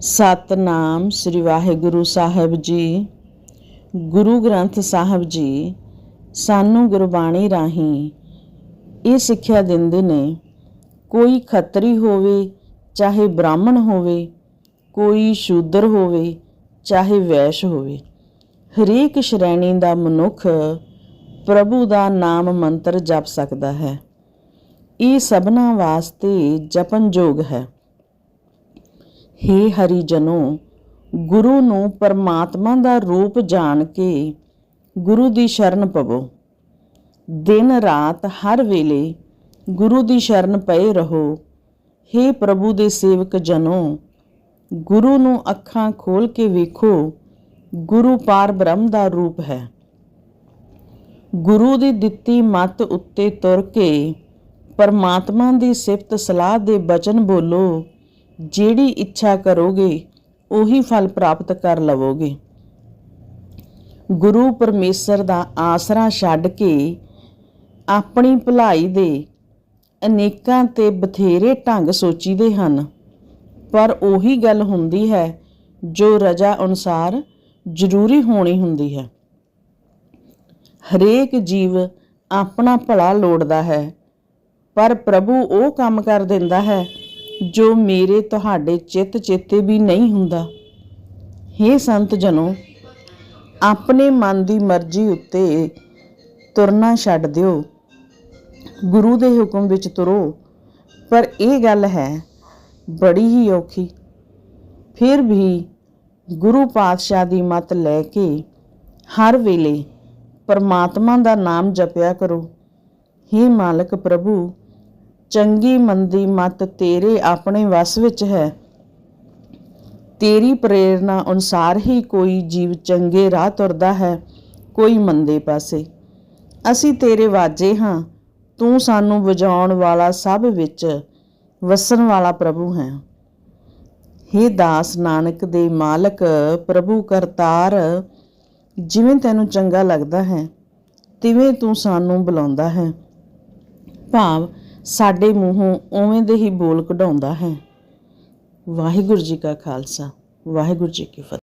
ਸਤਨਾਮ ਸ੍ਰੀ ਵਾਹਿਗੁਰੂ ਸਾਹਿਬ ਜੀ। ਗੁਰੂ ਗ੍ਰੰਥ ਸਾਹਿਬ ਜੀ, ਸਾਨੂੰ ਗੁਰਬਾਣੀ ਰਾਹੀਂ ਇਹ ਸਿੱਖਿਆ ਦਿੰਦੇ ਨੇ, ਕੋਈ ਖੱਤਰੀ ਹੋਵੇ, ਚਾਹੇ ਬ੍ਰਾਹਮਣ ਹੋਵੇ, ਕੋਈ ਸ਼ੂਦਰ ਹੋਵੇ, ਚਾਹੇ ਵੈਸ਼ ਹੋਵੇ, ਹਰੇਕ ਸ਼੍ਰੇਣੀ ਦਾ ਮਨੁੱਖ ਪ੍ਰਭੂ ਦਾ ਨਾਮ ਮੰਤਰ ਜਪ ਸਕਦਾ ਹੈ। ਇਹ ਸਭਨਾ ਵਾਸਤੇ ਜਪਨਯੋਗ ਹੈ। हे ਹਰੀ ਜਨੋ ਗੁਰੂ ਨੂੰ ਪਰਮਾਤਮਾ ਦਾ ਰੂਪ ਜਾਣ ਕੇ ਗੁਰੂ ਦੀ ਸ਼ਰਨ ਪਵੋ। ਦਿਨ ਰਾਤ ਹਰ ਵੇਲੇ ਗੁਰੂ ਦੀ ਸ਼ਰਨ ਪਏ ਰਹੋ। हे ਪ੍ਰਭੂ ਦੇ ਸੇਵਕ ਜਨੋ, ਗੁਰੂ ਨੂੰ ਅੱਖਾਂ ਖੋਲ ਕੇ ਵੇਖੋ, ਗੁਰੂ ਪਾਰ ਬ੍ਰਹਮ ਦਾ ਰੂਪ ਹੈ। ਗੁਰੂ ਦੀ ਦਿੱਤੀ ਮੱਤ ਉੱਤੇ ਤੁਰ ਕੇ ਪਰਮਾਤਮਾ ਦੀ ਸਿਫਤ ਸਲਾਹ ਦੇ ਬਚਨ ਬੋਲੋ। ਜਿਹੜੀ ਇੱਛਾ ਕਰੋਗੇ, ਉਹੀ ਫਲ ਪ੍ਰਾਪਤ ਕਰ ਲਵੋਗੇ। ਗੁਰੂ ਪਰਮੇਸ਼ਰ ਦਾ ਆਸਰਾ ਛੱਡ ਕੇ ਆਪਣੀ ਭਲਾਈ ਦੇ ਅਨੇਕਾਂ ਤੇ ਬਥੇਰੇ ਢੰਗ ਸੋਚੀਦੇ ਹਨ। ਪਰ ਉਹੀ ਗੱਲ ਹੁੰਦੀ ਹੈ, ਜੋ ਰਜਾ ਅਨੁਸਾਰ ਜ਼ਰੂਰੀ ਹੋਣੀ ਹੁੰਦੀ ਹੈ। ਹਰੇਕ ਜੀਵ ਆਪਣਾ ਭਲਾ ਲੋੜਦਾ ਹੈ, ਪਰ ਪ੍ਰਭੂ ਉਹ ਕੰਮ ਕਰ ਦਿੰਦਾ ਹੈ ਜੋ ਮੇਰੇ ਤੁਹਾਡੇ ਚਿੱਤ ਚੇਤੇ ਵੀ ਨਹੀਂ ਹੁੰਦਾ। हे ਸੰਤ ਜਨੋ, ਆਪਣੇ ਮਨ ਦੀ ਮਰਜ਼ੀ ਉੱਤੇ ਤੁਰਨਾ ਛੱਡ ਦਿਓ। ਗੁਰੂ ਦੇ ਹੁਕਮ ਵਿੱਚ ਤੁਰੋ। ਪਰ ਇਹ ਗੱਲ ਹੈ, ਬੜੀ ਹੀ ਔਖੀ। ਫਿਰ ਵੀ ਗੁਰੂ ਪਾਤਸ਼ਾਹ ਦੀ ਮਤ ਲੈ ਕੇ ਹਰ ਵੇਲੇ ਪਰਮਾਤਮਾ ਦਾ ਨਾਮ ਜਪਿਆ ਕਰੋ। हे ਮਾਲਕ ਪ੍ਰਭੂ ਚੰਗੀ ਮੰਦੀ ਮਤ ਤੇਰੇ ਆਪਣੇ ਵਸ ਵਿੱਚ ਹੈ। ਤੇਰੀ ਪ੍ਰੇਰਣਾ ਅਨੁਸਾਰ ਹੀ ਕੋਈ ਜੀਵ ਚੰਗੇ ਰਾਹ ਤੁਰਦਾ ਹੈ, ਕੋਈ ਮੰਦੇ ਪਾਸੇ। ਅਸੀਂ ਤੇਰੇ ਵਾਜੇ ਹਾਂ, ਤੂੰ ਸਾਨੂੰ ਵਜਾਉਣ ਵਾਲਾ ਸਭ ਵਿੱਚ ਵਸਣ ਵਾਲਾ ਪ੍ਰਭੂ ਹੈ। ਹੇ ਦਾਸ ਨਾਨਕ ਦੇ ਮਾਲਕ, ਪ੍ਰਭੂ ਕਰਤਾਰ, ਜਿਵੇਂ ਤੈਨੂੰ ਚੰਗਾ ਲੱਗਦਾ ਹੈ, ਤਿਵੇਂ ਤੂੰ ਸਾਨੂੰ ਬੁਲਾਉਂਦਾ ਹੈ। ਭਾਵ ਸਾਡੇ ਮੂੰਹੋਂ ਉਵੇਂ ਦੇ ਹੀ ਬੋਲ ਕਢਾਉਂਦਾ ਹੈ। ਵਾਹਿਗੁਰੂ ਜੀ ਕਾ ਖਾਲਸਾ, ਵਾਹਿਗੁਰੂ ਜੀ ਕੀ ਫਤਿਹ।